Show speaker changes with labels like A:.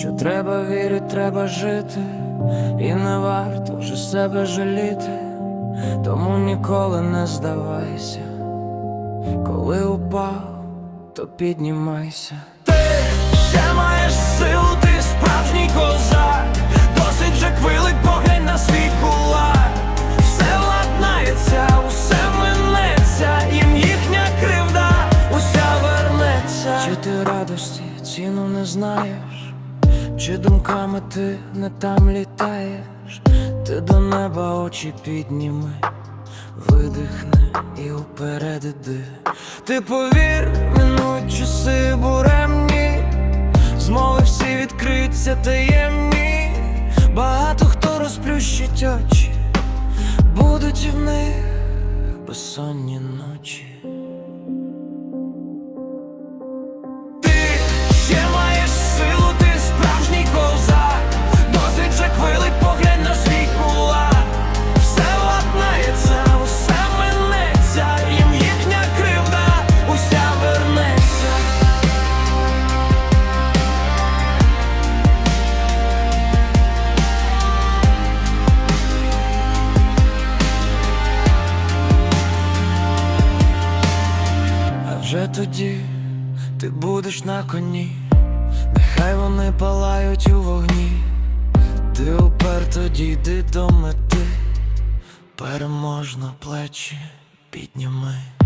A: що треба вірити, треба жити, і не варто вже себе жаліти, тому ніколи не здавайся, коли упав, то піднімайся. Ти ще маєш силу, радості ціну не знаєш? Чи думками ти не там літаєш? Ти до неба очі підніми, видихни і уперед іди. Ти повір, минуть часи буремні, змови всі відкриються таємні. Багато хто розплющить очі, будуть в них безсонні ночі. Вже тоді ти будеш на коні, нехай вони палають у вогні, ти уперто дійди до мети, переможно плечі підніми.